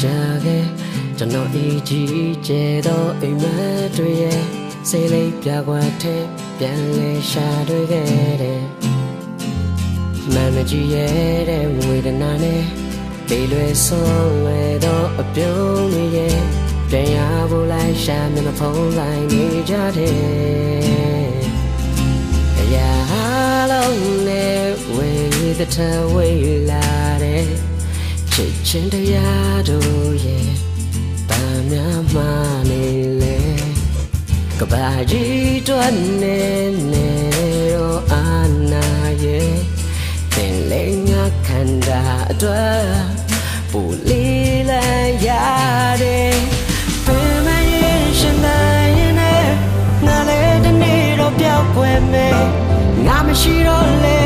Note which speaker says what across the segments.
Speaker 1: တယ်ကျွန်တော်အကြီးကျယ်သောအိမ်မက်တွေရဲ့စိတ်လေးပြကွက်တဲ့ပြန်လဲရှာတွေ့ခဲ့တယ်မမကြီးရဲ့တဲ့ဝေဒနာနဲ့ပေလွယ်ဆုံးဝဲသောအပြုံးတွေရဲ့ပြန်ရဖို့လိုက်ရှာမျက်နှာဖုံးလိုက်နေကြတယ်အရာလုံးနဲ့ဝေသထဝေလာတဲ့ချ စ်ချင်းတရားတို့ရဲ့ဗာများမှနေလေကဘာကြီးတွန်းနေနေရောအာနာရဲ့သင်လေးငါခန္ဓာအတွက်ပူလီလန်းရတယ်ပင်မရင်ရှင်နိုင်နဲ့ငါလည်းတနေ့တော့ပြောက်ွယ်မယ်ငါမရှိတော့လေ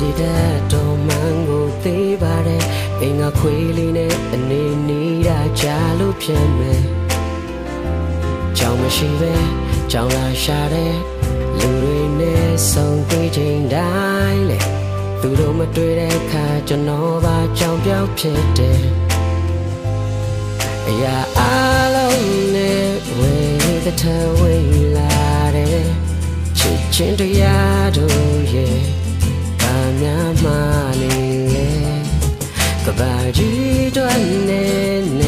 Speaker 1: ပြေတတ်တော့မှန်ကိုသိပါတယ်အိမ်ကခွေးလေးနဲ့အနေနေတာကြာလို့ဖြစ်မယ်ကြောင်မရှိပဲကြောင်လာရှာတဲ့လူတွေနဲ့ဆုံတွေ့ချိန်တိုင်းလေသူတို့မတွေ့တဲ့အခါကျွန်တော်ပါကြောင်ပြောက်ဖြစ်တယ်အရာအလုံးနဲ့ဝေသထဝေလာတဲ့ချစ်ချင်းတရားတို့ရဲ့ 把剧断呢呢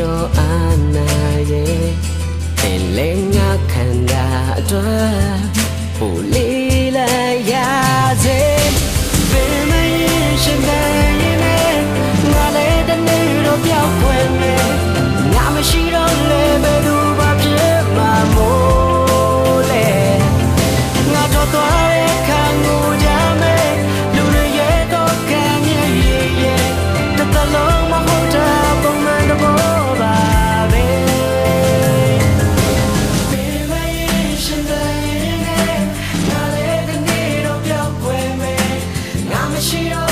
Speaker 1: 罗阿那耶，眼泪我看大断，不离了呀子，别没眼神的眼泪，我泪的泪都飘回没，我们是。she